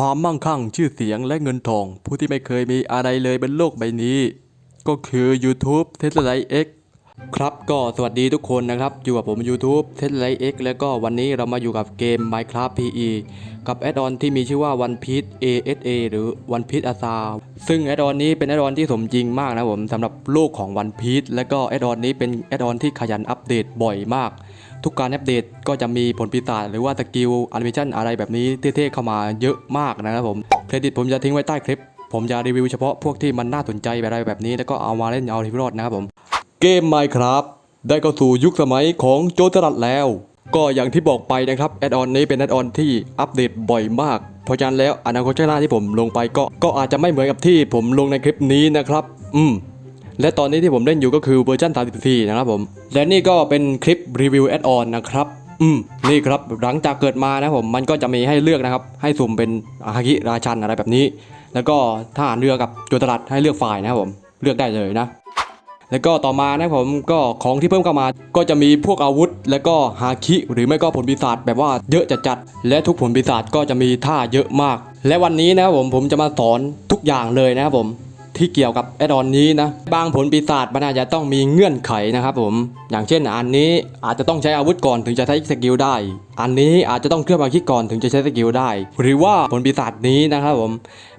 ความมั่งคั่งชื่อเสียงและเงินทอง ผู้ที่ไม่เคยมีอะไรเลยบนโลกใบนี้ ก็คือ YouTube t e s l a X ครับก็สวัสดีทุกคนนะครับ อยู่กับผม YouTube t e s l a X แล้วก็วันนี้เรามาอยู่กับเกม Minecraft PE กับแอดออนที่มีชื่อว่า One Piece ASA หรือ One Piece Asa ซึ่งแอดออนนี้เป็นแอดออนที่สมจริงมากนะผมสำหรับโลกของ One Piece และก็แอดออนนี้เป็นแอดออนที่ขยันอัปเดตบ่อยมาก ทุกการอัปเดตก็จะมีผลปีศาจหรือว่าสกิลแอนิเมชันอะไรแบบนี้เท่ๆเข้ามาเยอะมากนะครับผมเครดิตผมจะทิ้งไว้ใต้คลิป ผมจะรีวิวเฉพาะพวกที่มันน่าสนใจอะไรแบบนี้ แล้วก็เอามาเล่นเอาทีรอดนะครับผม เกม Minecraft ได้เข้าสู่ยุคสมัยของโจรสลัดแล้ว ก็อย่างที่บอกไปนะครับแอดออนนี้เป็นแอดออนที่อัปเดตบ่อยมาก เพราะฉะนั้นแล้วอนาคตข้างหน้าที่ผมลงไปก็ก็อาจจะไม่เหมือนกับที่ผมลงในคลิปนี้นะครับ อืม และตอนนี้ที่ผมเล่นอยู่ก็คือเวอร์ชัน34 นะครับผม และนี่ก็เป็นคลิปรีวิวแอดออนนะครับอืมนี่ครับหลังจากเกิดมานะผมมันก็จะมีให้เลือกนะครับ ให้สุ่มเป็นอาฮากิราชันอะไรแบบนี้ แล้วก็ทหารเรือกับโจรสลัดให้เลือกฝ่ายนะครับผมเลือกได้เลยนะ แล้วก็ต่อมานะผมก็ของที่เพิ่มเข้ามา ก็จะมีพวกอาวุธ แล้วก็ฮาคิหรือไม่ก็ผลปีศาจแบบว่าเยอะจัดจัดๆและทุกผลปีศาจก็จะมีท่าเยอะมาก และวันนี้นะครับผมผมจะมาสอนทุกอย่างเลยนะครับผม ที่เกี่ยวกับแอดออนนี้นะบางผลปีศาจมันอาจจะต้องมีเงื่อนไขนะครับผม อย่างเช่นอันนี้อาจจะต้องใช้อาวุธก่อนถึงจะใช้สกิลได้ อันนี้อาจจะต้องเคลื่อบอาคิก่อนถึงจะใช้สกิลได้ หรือว่าผลปีศาจนี้นะครับผม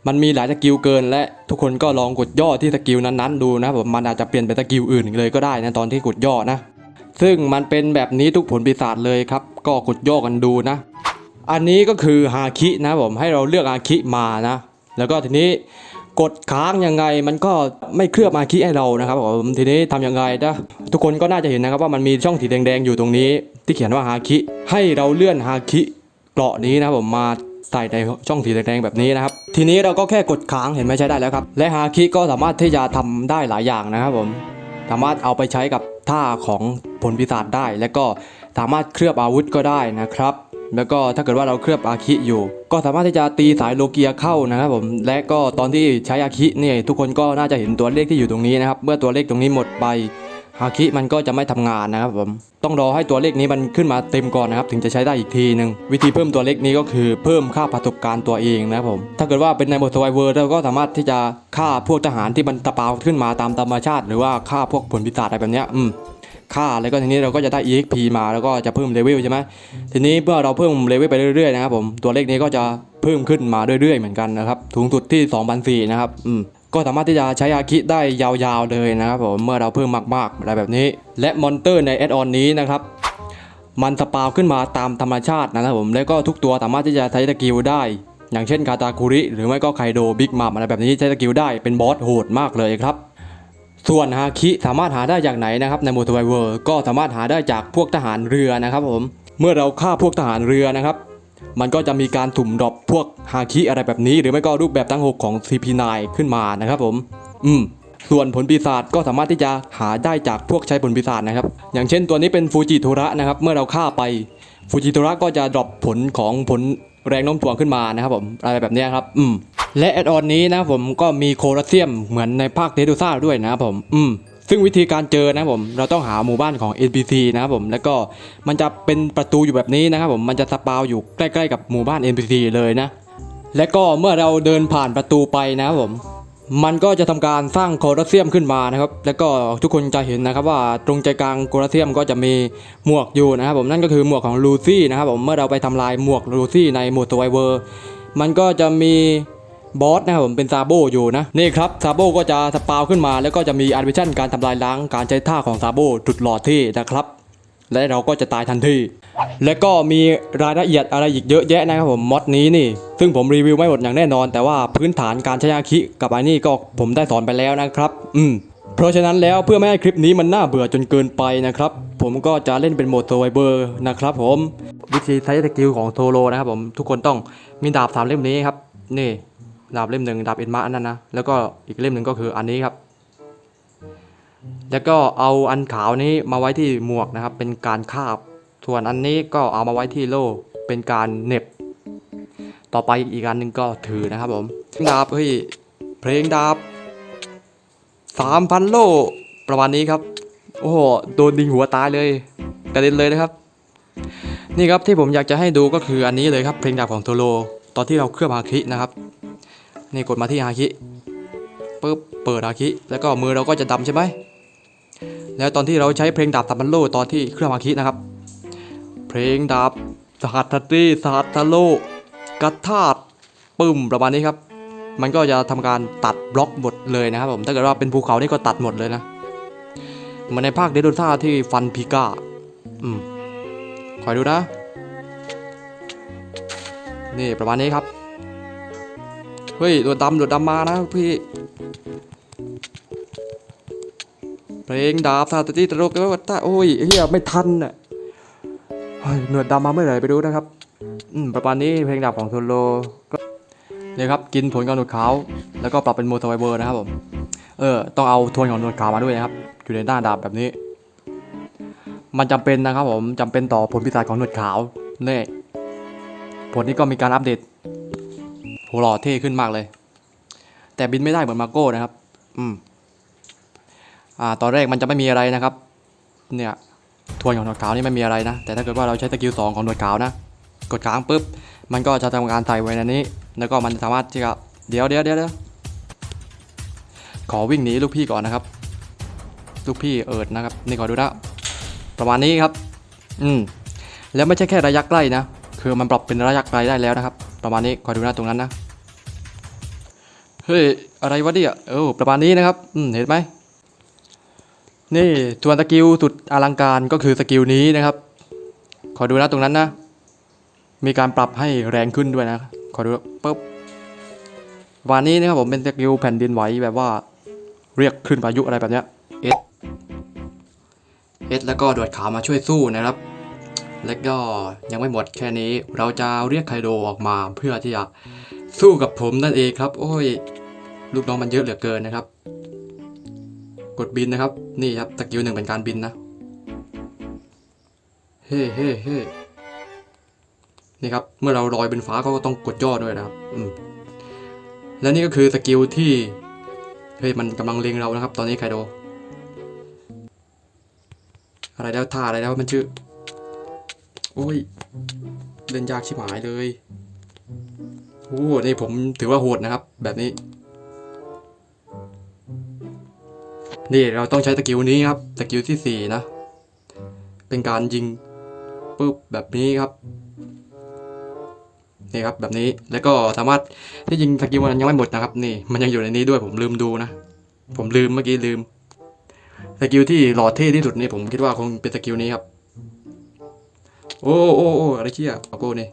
มันมีหลายสกิลเกิน และทุกคนก็ลองกดย่อที่สกิลนั้นๆดูนะครับผมมันอาจจะเปลี่ยนเป็นสกิลอื่นเลยก็ได้นะตอนที่กดย่อนะ ซึ่งมันเป็นแบบนี้ทุกผลปีศาจเลยครับก็กดย่อกันดูนะ อันนี้ก็คือฮาคินะผมให้เราเลือกฮาคิมานะ แล้วก็ทีนี้ กดค้างยังไงมันก็ไม่เคลือบฮาคิให้เรานะครับผมทีนี้ทำยังไงนะทุกคนก็น่าจะเห็นนะครับว่ามันมีช่องสีแดงๆอยู่ตรงนี้ ที่เขียนว่าฮาคิให้เราเลื่อนฮาคิเกราะนี้นะครับผมมาใส่ในช่องสีแดงๆแบบนี้นะครับ ทีนี้เราก็แค่กดค้างเห็นไหมใช้ได้แล้วครับ และฮาคิก็สามารถที่จะทำได้หลายอย่างนะครับผมสามารถเอาไปใช้กับท่าของผลปีศาจได้ และก็สามารถเคลือบอาวุธก็ได้นะครับ แล้วก็ถ้าเกิดว่าเราเคลือบอาคิอยู่ ก็สามารถที่จะตีสายโลเกียเข้านะครับผมและก็ตอนที่ใช้อาคิเนี่ยทุกคนก็น่าจะเห็นตัวเลขที่อยู่ตรงนี้นะครับเมื่อตัวเลขตรงนี้หมดไปอาคิมันก็จะไม่ทำงานนะครับผมต้องรอให้ตัวเลขนี้มันขึ้นมาเต็มก่อนนะครับ ถึงจะใช้ได้อีกทีหนึ่งวิธีเพิ่มตัวเลขนี้ก็คือเพิ่มค่าประสบการณ์ตัวเองนะครับผมถ้าเกิดว่าเป็นในโหมด Survivor เราก็สามารถที่จะฆ่าพวกทหารที่มันตะเปาขึ้นมาตามธรรมชาติ หรือว่าฆ่าพวกผลปีศาจอะไรแบบเนี้ยอืม ค่า แล้วก็ทีนี้เราก็จะได้ EXP มาแล้วก็จะเพิ่มเลเวลใช่ไหมทีนี้เมื่อเราเพิ่มเลเวลไปเรื่อยๆนะครับผมตัวเลขนี้ก็จะเพิ่มขึ้นมาเรื่อยๆเหมือนกันนะครับสูงสุดที่2,004นะครับอืมก็สามารถที่จะใช้อาคิได้ยาวๆเลยนะครับผมเมื่อเราเพิ่มมากๆอะไรแบบนี้ และมอนเตอร์ในแอดออนนี้นะครับมันสปาวขึ้นมาตามธรรมชาตินะครับผมแล้วก็ทุกตัวสามารถที่จะใช้สกิลได้ อย่างเช่นคาตาคุริหรือไม่ก็ไคโดบิ๊กมัมอะไรแบบนี้ใช้สกิลได้เป็นบอสโหดมากเลยครับ ส่วนฮาคิสามารถหาได้จากไหนนะครับในโมทไวเวอร์ก็สามารถหาได้จากพวกทหารเรือนะครับผมเมื่อเราฆ่าพวกทหารเรือนะครับ มันก็จะมีการถุ่มดรอปพวกฮาคิอะไรแบบนี้ หรือไม่ก็รูปแบบทั้ง6ของ CP9 ขึ้นมานะครับผม อืมส่วนผลปีศาจก็สามารถที่จะหาได้จากพวกใช้ผลปีศาจนะครับ อย่างเช่นตัวนี้เป็นฟูจิโทระนะครับ เมื่อเราฆ่าไปฟูจิโทระก็จะดรอปผลของผลแรงโน้มถ่วงขึ้นมานะครับผมอะไรแบบนี้ครับ อืม และแอดออนนี้นะผมก็มีโคลอเซียมเหมือนในภาคเทดูซ่าด้วยนะผมอืมซึ่งวิธีการเจอนะผมเราต้องหาหมู่บ้านของ NPC นะครับผมแล้วก็มันจะเป็นประตูอยู่แบบนี้นะครับผมมันจะสปาวอยู่ใกล้ๆกับหมู่บ้าน NPC เลยนะ และก็เมื่อเราเดินผ่านประตูไปนะครับผมมันก็จะทำการสร้างโคลอเซียมขึ้นมานะครับ แล้วก็ทุกคนจะเห็นนะครับว่าตรงใจกลางโคลอเซียมก็จะมีหมวกอยู่นะครับผมนั่นก็คือหมวกของลูซี่นะครับผมเมื่อเราไปทำลายหมวกลูซี่ในหมด Survivor มันก็จะมี บอสนะครับผมเป็นซาโบอยู่นะนี่ครับซาโบก็จะสปาวขึ้นมา แล้วก็จะมีแอนิเมชันการทำลายล้างการใช้ท่าของซาโบจุดหลอเที่นะครับ และเราก็จะตายทันทีและก็มีรายละเอียดอะไรอีกเยอะแยะนะครับผมมอดนี้นี่ ซึ่งผมรีวิวไม่หมดอย่างแน่นอน แต่ว่าพื้นฐานการใช้อาคิกับอันนี้ก็ผมได้สอนไปแล้วนะครับ อืมเพราะฉะนั้นแล้วเพื่อไม่ให้คลิปนี้มันน่าเบื่อจนเกินไปนะครับ ผมก็จะเล่นเป็นโหมด Survivor นะครับผมวิธีใช้สกิลของโทโรนะครับผมทุกคนต้องมีดาบสามเล่มนี้ครับนี่ ดาบเล่มหนึ่งดาบเอ็นมาอันนั้นนะแล้วก็อีกเล่มหนึ่งก็คืออันนี้ครับ แล้วก็เอาอันขาวนี้มาไว้ที่หมวกนะครับ เป็นการคาบ ส่วนอันนี้ก็เอามาไว้ที่โล่เป็นการเน็บ ต่อไปอีกอันหนึ่งก็ถือนะครับผมดาบเฮ้ยเพลงดาบสามพันโลประมาณนี้ครับ โอ้โหโดนดิงหัวตายเลยกระเด็นเลยนะครับ นี่ครับที่ผมอยากจะให้ดูก็คืออันนี้เลยครับเพลงดาบของโทโรตอนที่เราเคลือบฮาคินะครับ นี่กดมาที่ฮาคิปุ๊บเปิดฮาคิแล้วก็มือเราก็จะดำใช่ไหมแล้วตอนที่เราใช้เพลงดาบสัมพันโลตอนที่เคลือบฮาคินะครับ เพลงดาบสหัสตรีสหัสโลกัตธาตปึ้มประมาณนี้ครับ มันก็จะทำการตัดบล็อกหมดเลยนะครับผมถ้าเกิดว่าเป็นภูเขานี่ก็ตัดหมดเลยนะเหมือนในภาคเดโดท่าที่ฟันพิก้าอืมคอยดูนะ นี่ประมาณนี้ครับ เฮ้ยตัวดำตัวดำมานะพี่เพลงดาบซาตติตลกแล้วตาโอ้ยเฮียไม่ทันอะเฮ้ยหนวดดำมาเมื่อไหร่ไปดูนะครับอืมประมาณนี้เพลงดาบของโซโลก็เนี่ยครับกินผลของหนวดขาวแล้วก็ปรับเป็นโมทไวเบอร์นะครับผมเออต้องเอาทวนของหนวดขาวมาด้วยนะครับอยู่ในหน้าดาบแบบนี้ มันจำเป็นนะครับผมจำเป็นต่อผลพิศาจของหนวดขาวเนี่ยผลนี้ก็มีการอัปเดต โหหล่อเท่ขึ้นมากเลย แต่บินไม่ได้เหมือนมาโก้นะครับ อืม อ่า ตอนแรกมันจะไม่มีอะไรนะครับ เนี่ย ทวนของหนวดขาวนี่ไม่มีอะไรนะ แต่ถ้าเกิดว่าเราใช้สกิลสองของหนวดขาวนะ กดค้างปุ๊บ มันก็จะทำการใส่ไว้ในนี้ แล้วก็มันสามารถที่จะเดียวเดี๋ยวเดี๋ยวเดี๋ยวขอวิ่งหนีลูกพี่ก่อนนะครับ ลูกพี่เอิดนะครับ นี่ขอดูนะประมาณนี้ครับ อืม แล้วไม่ใช่แค่ระยะใกล้นะ คือมันปรับเป็นระยะไกลได้แล้วนะครับ ประมาณนี้คอยดูนะตรงนั้นนะเฮ้ยอะไรวะเนี่ยเออประมาณนี้นะครับอืมเห็นไหมนี่ส่วนสกิลสุดอลังการก็คือสกิลนี้นะครับ ขอดูนะตรงนั้นนะ มีการปรับให้แรงขึ้นด้วยนะ ขอดูปุ๊บวันนี้นะครับผมเป็นสกิลแผ่นดินไหวแบบว่า เรียกขึ้นพายุอะไรแบบเนี้ยเอสเอสแล้วก็ดวดขามาช่วยสู้นะครับ แล้วก็ยังไม่หมดแค่นี้เราจะเรียกไคโดออกมาเพื่อที่จะสู้กับผมนั่นเองครับ โอ้ย ลูกน้องมันเยอะเหลือเกินนะครับ กดบินนะครับ นี่ครับสกิลหนึ่งเป็นการบินนะ เฮ้เฮ้เฮ้นี่ครับ เมื่อเราลอยบนฟ้าก็ต้องกดย่อด้วยนะครับ อืม และนี่ก็คือสกิลที่ เฮ้ย มันกำลังเลงเรานะครับ ตอนนี้ไคโด อะไรแล้วท่าอะไรแล้วมันชื่อ โอ้ย เล่นยากชิบหายเลยโอ้นี่ผมถือว่าโหดนะครับ แบบนี้ นี่เราต้องใช้สกิลนี้ครับสกิลที่สี่นะ เป็นการยิงปุ๊บแบบนี้ครับ นี่ครับแบบนี้ แล้วก็สามารถที่ยิงสกิลมันยังไม่หมดนะครับ นี่ มันยังอยู่ในนี้ด้วยผมลืมดูนะ ผมลืมเมื่อกี้ลืม สกิลที่หล่อเท่ที่สุดนี่ผมคิดว่าคงเป็นสกิลนี้ครับ โอ้โอ้โอ้อะไรเชี่ยเอาโกนี่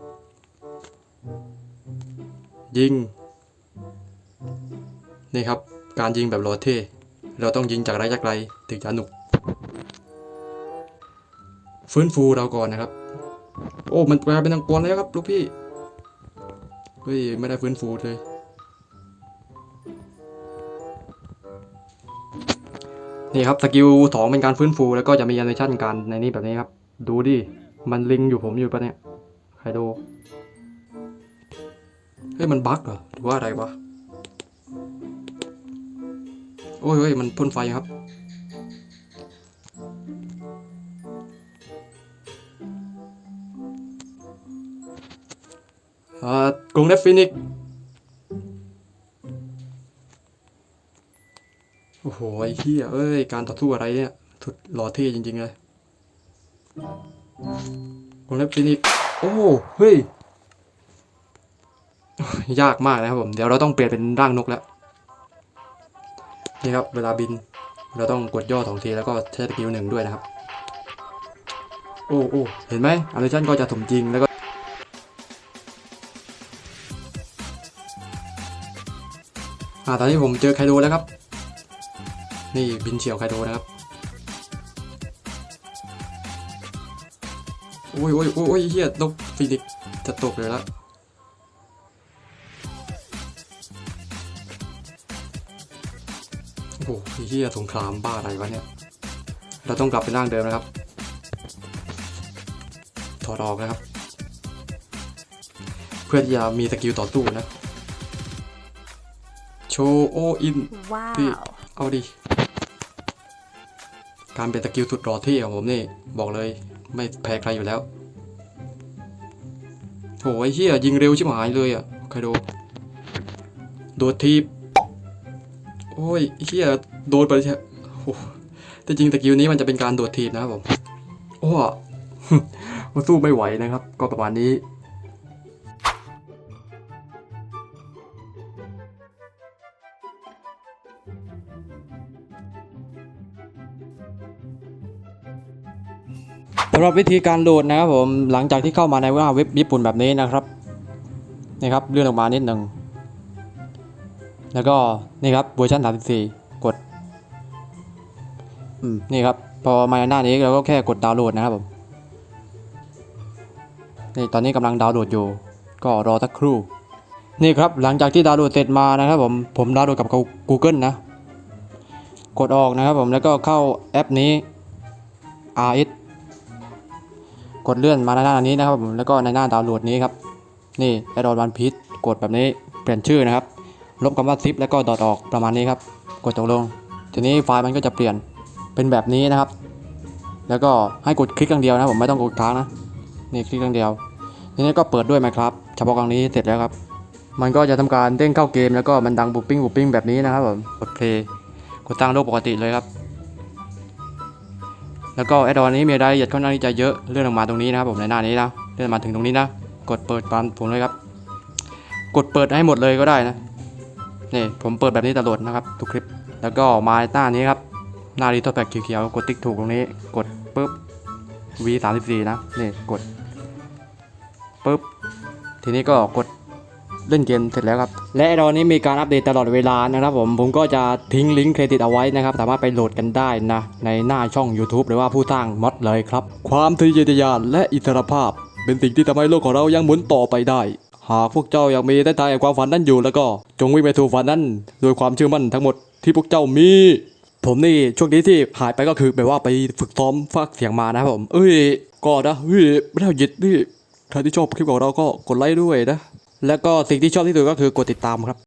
ยิง นี่ครับ การยิงแบบหล่อเท่เราต้องยิงจากระยะไกลถึงจะหนุก ฟื้นฟูเราก่อนนะครับ โอ้ มันกลายเป็นตังกวนแล้วครับลูกพี่ เฮ้ย ไม่ได้ฟื้นฟูเลย นี่ครับ สกิลสองเป็นการฟื้นฟู แล้วก็จะมีแอนิเมชันการในนี้แบบนี้ครับ ดูดิ มันลิงอยู่ผมอยู่ปะเนี่ยใครดูเฮ้ยมันบั๊กเหรอหรือว่าอะไรวะโอ้ยเฮ้ยมันพ่นไฟครับ กรุงเนฟฟินิกโอ้โหไอ้เหี้ยเอ้ย การต่อสู้อะไรเนี่ยสุดหล่อเท่จริง ๆ เลย กรุงเนฟฟินิกโอ้เฮ้ยยากมากนะครับผม เดี๋ยวเราต้องเปลี่ยนเป็นร่างนกแล้ว นี่ครับ เวลาบิน เราต้องกดย่อสองทีแล้วก็ใช้สกิลหนึ่งด้วยนะครับ โอ้โอ้เห็นไหมอ n น m a ชันก็จะสมจริงแล้วก็อ่าตอนนี้ผมเจอไคโดแล้วครับ นี่บินเฉียวไคโดนะครับ อ้ยโอ้ยโอ้ยโอ้ยเฮียนกฟินิกซ์จะตกเลยละโอ้โหเฮียสงครามบ้าอะไรวะเนี่ย เราต้องกลับไปร่างเดิมนะครับ ถอดออกนะครับ เพื่อที่จะมีสกิลต่อสู้นะ โชว์โออินพี่ Wow. เอาดิการเป็นสกิลสุดรอเท่ของผมนี่ บอกเลยไม่แพ้ใครอยู่แล้ว โหไอ้เหี้ยยิงเร็วชิบหายเลยอะใครโดโดดทีบโอ้ยไอ้เฮียโดนไปใช่โอ้แต่จริงตะกิ้วนี้มันจะเป็นการโดดทีบนะครับผมโอ้มันสู้ไม่ไหวนะครับ ก็ประมาณนี้ สำหรับวิธีการโหลดนะครับผมหลังจากที่เข้ามาในว่าเว็บญี่ปุ่นแบบนี้นะครับนี่ครับเลื่อนออกมานิดหนึ่งแล้วก็นี่ครับเวอร์ชัน34 กดอืมนี่ครับพอมาหน้านี้เราก็แค่กดดาวน์โหลดนะครับผมนี่ตอนนี้กำลังดาวน์โหลดอยู่ ก็รอสักครู่นี่ครับหลังจากที่ดาวน์โหลดเสร็จมานะครับผมผมดาวน์โหลดกับ Google นะ กดออกนะครับผมแล้วก็เข้าแอปนี้ RS กดเลื่อนมาในหน้านี้นะครับผมแล้วก็ในหน้าดาวน์โหลดนี้ครับนี่แอดออนวันพีชกดแบบนี้เปลี่ยนชื่อนะครับ ลบคำว่าซิปแล้วก็ดอทออกประมาณนี้ครับ กดตกลง ทีนี้ไฟล์มันก็จะเปลี่ยนเป็นแบบนี้นะครับ แล้วก็ให้กดคลิกครั้งเดียวนะผมไม่ต้องกดค้างนะนี่คลิกครั้งเดียว ทีนี้ก็เปิดด้วยไหมครับเฉพาะครั้งนี้เสร็จแล้วครับ มันก็จะทำการเด้งเข้าเกมแล้วก็มันดังบุปปิ้งบุปปิ้งแบบนี้นะครับผมกดเพลย์กดตั้งโลกปกติเลยครับ แล้วก็แอดออนนี้มีรายละเอียดค่อนข้างที่จะเยอะเลื่อนลงมาตรงนี้นะครับผมในหน้านี้นะเลื่อนมาถึงตรงนี้นะ กดเปิดตามผมเลยครับ กดเปิดให้หมดเลยก็ได้นะนี่ผมเปิดแบบนี้ตลอดนะครับทุกคลิป แล้วก็มาหน้านี้ครับหน้ารีทอแพ็กเขียวๆกดติ๊กถูกตรงนี้ กดปุ๊บ V 3 4นะนี่กดปุ๊บทีนี้ก็กด เล่นเกมเสร็จแล้วครับ และตอนนี้มีการอัปเดตตลอดเวลานะครับผมผมก็จะทิ้งลิงก์เครดิตเอาไว้นะครับ สามารถไปโหลดกันได้นะ ในหน้าช่อง YouTube หรือว่าผู้สร้างมอดเลยครับ ความทะเยอทะยานและอิสรภาพ เป็นสิ่งที่ทำให้โลกของเรายังหมุนต่อไปได้ หากพวกเจ้ายังมีใต้ทางแห่งความฝันนั้นอยู่แล้วก็ จงวิ่งไปสู่ฝันนั้นโดยความเชื่อมั่นทั้งหมดที่พวกเจ้ามีผมนี่ช่วงนี้ที่หายไปก็คือแบบว่าไปฝึกซ้อมฟากเสียงมานะครับผม เอ้ยก็นะเฮ้ยไม่ได้หยิดนี่ใครที่ชอบคลิปของเราก็กดไลค์ด้วยนะ แล้วก็สิ่งที่ชอบที่สุดก็คือกดติดตามครับ